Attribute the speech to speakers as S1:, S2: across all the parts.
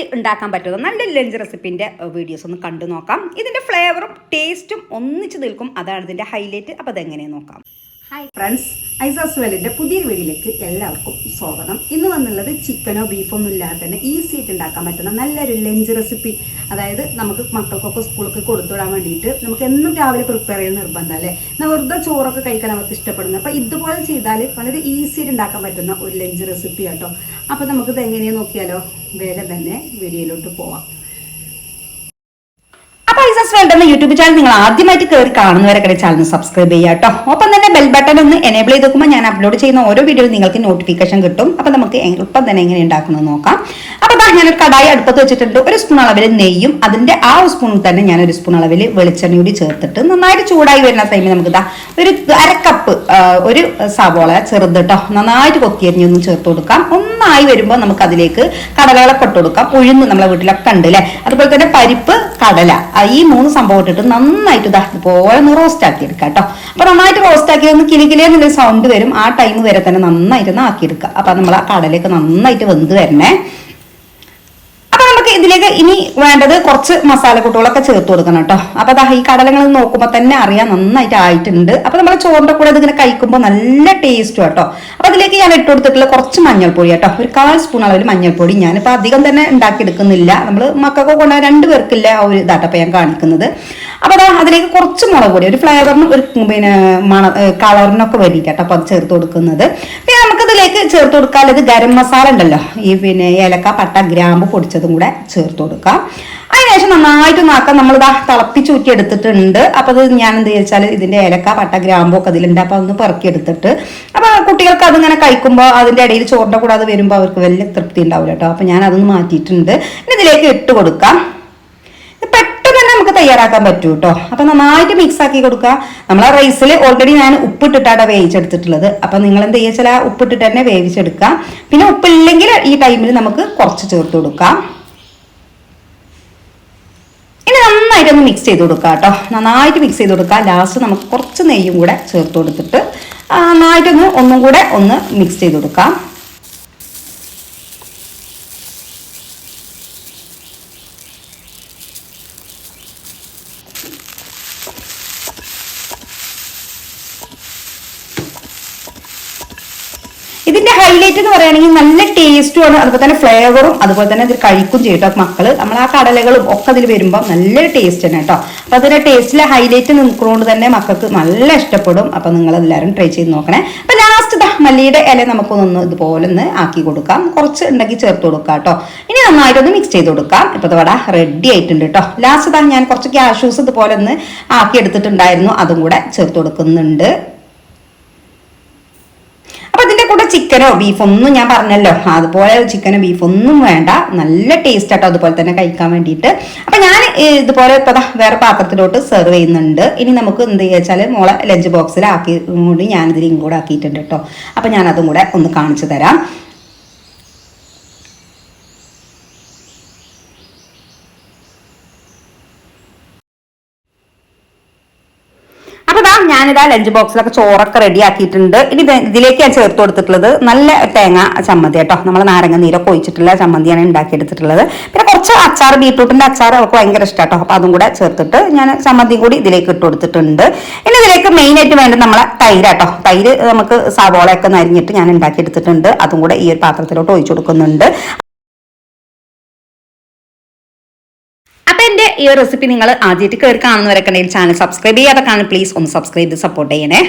S1: ആയിട്ട് ഉണ്ടാക്കാൻ പറ്റുന്ന നല്ല ലഞ്ച് റെസിപ്പിൻ്റെ വീഡിയോസ് ഒന്ന് കണ്ടു നോക്കാം ഇതിൻ്റെ ഫ്ലേവറും ടേസ്റ്റും ഒന്നിച്ച് നിൽക്കും അതാണ് ഇതിൻ്റെ ഹൈലൈറ്റ് അപ്പോൾ അതെങ്ങനെയാണ് നോക്കാം
S2: ഹായ് ഫ്രണ്ട്സ് ഐസാസ് വെല്ലിൻ്റെ പുതിയൊരു വീഡിയോയിലേക്ക് എല്ലാവർക്കും സ്വാഗതം ഇന്ന് വന്നുള്ളത് ചിക്കനോ ബീഫോ ഒന്നും ഇല്ലാതെ തന്നെ ഈസി ആയിട്ട് ഉണ്ടാക്കാൻ പറ്റുന്ന നല്ലൊരു ലഞ്ച് റെസിപ്പി അതായത് നമുക്ക് മക്കൾക്കൊക്കെ സ്കൂളൊക്കെ കൊടുത്തുവിടാൻ വേണ്ടിയിട്ട് നമുക്ക് എന്നും രാവിലെ പ്രിപ്പയർ ചെയ്യുന്ന നിർബന്ധമല്ലേ നമ്മൾ വെറുതെ ചോറൊക്കെ കഴിക്കാൻ നമുക്ക് ഇഷ്ടപ്പെടുന്നത് അപ്പോൾ ഇതുപോലെ ചെയ്താൽ വളരെ ഈസി ആയിട്ട് ഉണ്ടാക്കാൻ പറ്റുന്ന ഒരു ലഞ്ച് റെസിപ്പി കേട്ടോ അപ്പോൾ നമുക്കിത് എങ്ങനെയാണ് നോക്കിയാലോ വേഗം തന്നെ വീഡിയോയിലോട്ട് പോവാം സക്സസ് എന്ന യൂട്യൂബ് ചാനൽ നിങ്ങൾ ആദ്യമായിട്ട് കയറി കാണുന്നവരൊക്കെ ചാനൽ സബ്സ്ക്രൈബ് ചെയ്യുക കേട്ടോ ഒപ്പം തന്നെ ബെൽ ബട്ടൺ ഒന്ന് എനേബിൾ ചെയ്ത് നോക്കുമ്പോൾ ഞാൻ അപ്ലോഡ് ചെയ്യുന്ന ഓരോ വീഡിയോയിൽ നിങ്ങൾക്ക് നോട്ടിഫിക്കേഷൻ കിട്ടും അപ്പൊ നമുക്ക് എളുപ്പം തന്നെ എങ്ങനെ ഉണ്ടാക്കുന്നത് നോക്കാം അപ്പൊ ഞാൻ ഞാനൊരു കടായി അടുപ്പത്ത് വെച്ചിട്ടുണ്ട് ഒരു സ്പൂൺ അളവിൽ നെയ്യും അതിന്റെ ആ സ്പൂണിൽ തന്നെ ഞാൻ ഒരു സ്പൂൺ അളവിൽ വെളിച്ചെണ്ണ കൂടി ചേർത്തിട്ട് നന്നായിട്ട് ചൂടായി വരുന്ന ടൈമിൽ നമുക്ക് ഇതാ ഒരു അരക്കപ്പ് കപ്പ് ഒരു സവോള ചെറുത് കേട്ടോ നന്നായിട്ട് ഒന്ന് ചേർത്ത് കൊടുക്കാം ഒന്നായി വരുമ്പോൾ നമുക്ക് അതിലേക്ക് കടലകളൊക്കെ ഇട്ട് കൊടുക്കാം ഉഴുന്ന് നമ്മളെ വീട്ടിലൊക്കെ ഉണ്ട് അല്ലെ അതുപോലെ തന്നെ പരിപ്പ് കടല ഈ മൂന്ന് സംഭവം ഇട്ടിട്ട് നന്നായിട്ട് ഇതാ ഇതുപോലെ ഒന്ന് റോസ്റ്റ് ആക്കി എടുക്കുക കേട്ടോ അപ്പൊ നന്നായിട്ട് റോസ്റ്റ് ആക്കി ഒന്ന് കിലിക്കിലേ എന്നുള്ള സൗണ്ട് വരും ആ ടൈം വരെ തന്നെ നന്നായിട്ട് ഒന്ന് ആക്കിയെടുക്കുക അപ്പൊ നമ്മൾ ആ കടലേക്ക് നന്നായിട്ട് വെന്ത് വരണേ ഇതിലേക്ക് ഇനി വേണ്ടത് കുറച്ച് മസാല കൂട്ടുകളൊക്കെ ചേർത്ത് കൊടുക്കണം കേട്ടോ അപ്പോൾ അതാ ഈ കടലങ്ങൾ നോക്കുമ്പോൾ തന്നെ അറിയാം നന്നായിട്ട് ആയിട്ടുണ്ട് അപ്പോൾ നമ്മൾ ചോറിന്റെ കൂടെ ഇതിങ്ങനെ കഴിക്കുമ്പോൾ നല്ല ടേസ്റ്റും കേട്ടോ അപ്പോൾ അതിലേക്ക് ഞാൻ ഇട്ട് കൊടുത്തിട്ടുള്ള കുറച്ച് മഞ്ഞൾപ്പൊടി കേട്ടോ ഒരു കാൽ സ്പൂൺ അളവിൽ മഞ്ഞൾപ്പൊടി ഞാനിപ്പോ അധികം തന്നെ ഉണ്ടാക്കിയെടുക്കുന്നില്ല നമ്മൾ മക്കൾക്ക് കൊണ്ട രണ്ട് പേർക്കില്ല ആ ഒരു ഇതാട്ടപ്പം ഞാൻ കാണിക്കുന്നത് അപ്പോൾ അതാ അതിലേക്ക് കുറച്ച് മുളക് പൊടി ഒരു ഫ്ലേവറിനും ഒരു പിന്നെ മണ കളറിനൊക്കെ വേണ്ടിയിട്ടാണ് അപ്പോൾ അത് ചേർത്ത് കൊടുക്കുന്നത് ഇതിലേക്ക് ചേർത്ത് കൊടുക്കാൻ ഇത് ഗരം മസാല ഉണ്ടല്ലോ ഈ പിന്നെ ഏലക്ക പട്ട ഗ്രാമ്പ് പൊടിച്ചതും കൂടെ ചേർത്ത് കൊടുക്കാം അതിനുശേഷം നന്നായിട്ട് നാക്കം നമ്മളിതാ തിളപ്പിച്ചൂറ്റി എടുത്തിട്ടുണ്ട് അപ്പൊ അത് ഞാൻ എന്ത് ചോദിച്ചാൽ ഇതിന്റെ ഏലക്ക പട്ട ഗ്രാമ്പൊക്കെ അതിലുണ്ട് അപ്പൊ അതൊന്ന് പെറുക്കി എടുത്തിട്ട് അപ്പൊ കുട്ടികൾക്ക് അതിങ്ങനെ കഴിക്കുമ്പോൾ അതിന്റെ ഇടയിൽ ചോറിന്റെ കൂടാതെ വരുമ്പോൾ അവർക്ക് വലിയ തൃപ്തി ഉണ്ടാവില്ല കേട്ടോ അപ്പൊ ഞാൻ അതൊന്ന് മാറ്റിയിട്ടുണ്ട് ഇതിലേക്ക് ഇട്ട് കൊടുക്കാം തയ്യാറാക്കാൻ പറ്റൂ കേട്ടോ അപ്പൊ നന്നായിട്ട് മിക്സ് ആക്കി കൊടുക്കുക നമ്മൾ ആ റൈസിൽ ഓൾറെഡി ഞാൻ ഉപ്പിട്ടിട്ടാണ് വേവിച്ചെടുത്തിട്ടുള്ളത് അപ്പൊ നിങ്ങൾ എന്ത് ചെയ്യുക ചില ഉപ്പിട്ടിട്ട് തന്നെ വേവിച്ചെടുക്കാം പിന്നെ ഉപ്പില്ലെങ്കിൽ ഈ ടൈമിൽ നമുക്ക് കുറച്ച് ചേർത്ത് കൊടുക്കാം ഇനി നന്നായിട്ട് ഒന്ന് മിക്സ് ചെയ്ത് കൊടുക്കാം കേട്ടോ നന്നായിട്ട് മിക്സ് ചെയ്ത് കൊടുക്കാം ലാസ്റ്റ് നമുക്ക് കുറച്ച് നെയ്യും കൂടെ ചേർത്ത് കൊടുത്തിട്ട് നന്നായിട്ടൊന്ന് ഒന്നും കൂടെ ഒന്ന് മിക്സ് ചെയ്ത് കൊടുക്കാം കട്ലേറ്റ് എന്ന് പറയുകയാണെങ്കിൽ നല്ല ആണ് അതുപോലെ തന്നെ ഫ്ലേവറും അതുപോലെ തന്നെ ഇത് കഴിക്കും ചെയ്യും മക്കള് നമ്മൾ ആ കടലകളും ഒക്കെ അതിൽ വരുമ്പോൾ നല്ല ടേസ്റ്റ് തന്നെ കേട്ടോ അപ്പൊ അതിന്റെ ടേസ്റ്റിലെ ഹൈലൈറ്റ് നിൽക്കുന്നതുകൊണ്ട് തന്നെ മക്കൾക്ക് നല്ല ഇഷ്ടപ്പെടും അപ്പൊ നിങ്ങൾ എല്ലാവരും ട്രൈ ചെയ്ത് നോക്കണേ അപ്പൊ ലാസ്റ്റ് ഇതാ മല്ലിയുടെ ഇല നമുക്കൊന്ന് ഇതുപോലെ ഒന്ന് ആക്കി കൊടുക്കാം കുറച്ച് ഉണ്ടെങ്കിൽ ചേർത്ത് കൊടുക്കാം കേട്ടോ ഇനി നന്നായിട്ടൊന്ന് മിക്സ് ചെയ്ത് കൊടുക്കാം ഇപ്പൊ ഇവിടെ റെഡി ആയിട്ടുണ്ട് കേട്ടോ ലാസ്റ്റ് ഇതാ ഞാൻ കുറച്ച് ക്യാഷ്യൂസ് ഇതുപോലെ ഒന്ന് ആക്കി എടുത്തിട്ടുണ്ടായിരുന്നു അതും കൂടെ ചേർത്ത് കൊടുക്കുന്നുണ്ട് ചിക്കനോ ബീഫൊന്നും ഒന്നും ഞാൻ പറഞ്ഞല്ലോ അതുപോലെ ചിക്കനോ ബീഫ് ഒന്നും വേണ്ട നല്ല ടേസ്റ്റ് ആട്ടോ അതുപോലെ തന്നെ കഴിക്കാൻ വേണ്ടിയിട്ട് അപ്പൊ ഞാൻ ഇതുപോലെ ഇപ്പൊ വേറെ പാത്രത്തിലോട്ട് സെർവ് ചെയ്യുന്നുണ്ട് ഇനി നമുക്ക് എന്ത് ചെയ്യുക മോളെ ലഞ്ച് ബോക്സിലാക്കി കൂടി ഞാനിതിൽ ഇങ്ങോട്ട് ആക്കിയിട്ടുണ്ട് കേട്ടോ അപ്പൊ ഞാനതും കൂടെ ഒന്ന് കാണിച്ചു തരാം ഞാനിതാ ലഞ്ച് ബോക്സിലൊക്കെ ചോറൊക്കെ റെഡി ആക്കിയിട്ടുണ്ട് ഇനി ഇതിലേക്ക് ഞാൻ ചേർത്ത് കൊടുത്തിട്ടുള്ളത് നല്ല തേങ്ങ ചമ്മന്തി കേട്ടോ നമ്മൾ നാരങ്ങ നീരൊക്കെ ഒഴിച്ചിട്ടുള്ള ചമ്മന്തിയാണ് ഉണ്ടാക്കിയെടുത്തിട്ടുള്ളത് പിന്നെ കുറച്ച് അച്ചാർ ബീട്രൂട്ടിന്റെ അച്ചാർ അവർക്ക് ഭയങ്കര ഇഷ്ടം കേട്ടോ അതും കൂടെ ചേർത്തിട്ട് ഞാൻ ചമ്മന്തിയും കൂടി ഇതിലേക്ക് ഇട്ട് കൊടുത്തിട്ടുണ്ട് ഇനി ഇതിലേക്ക് മെയിൻ ആയിട്ട് വേണ്ടത് നമ്മളെ തൈര് കേട്ടോ തൈര് നമുക്ക് സവോളയൊക്കെ നരിഞ്ഞിട്ട് ഞാൻ ഉണ്ടാക്കിയെടുത്തിട്ടുണ്ട് അതും കൂടെ ഈ ഒരു പാത്രത്തിലോട്ട് ഒഴിച്ചു കൊടുക്കുന്നുണ്ട് ഈ ഒരു റെസിപ്പി നിങ്ങൾ ആദ്യമായിട്ട് കയറി കാണുന്നവരൊക്കെ ചാനൽ സബ്സ്ക്രൈബ് ചെയ്യാതെ പ്ലീസ് ഒന്ന് സബ്സ്ക്രൈബ് ചെയ്ത് സപ്പോർട്ട് ചെയ്യണേ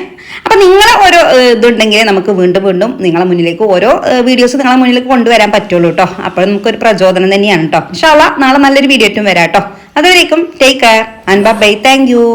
S2: അപ്പം നിങ്ങളെ ഒരു ഇതുണ്ടെങ്കിൽ നമുക്ക് വീണ്ടും വീണ്ടും നിങ്ങളെ മുന്നിലേക്ക് ഓരോ വീഡിയോസ് നിങ്ങളെ മുന്നിലേക്ക് കൊണ്ടുവരാൻ പറ്റുള്ളൂ കേട്ടോ അപ്പോൾ നമുക്കൊരു പ്രചോദനം തന്നെയാണ് കേട്ടോ ഇൻഷാല്ല നാളെ നല്ലൊരു വീഡിയോ ആയിട്ടും വരാം കേട്ടോ അതുവരേക്കും take care and bye thank U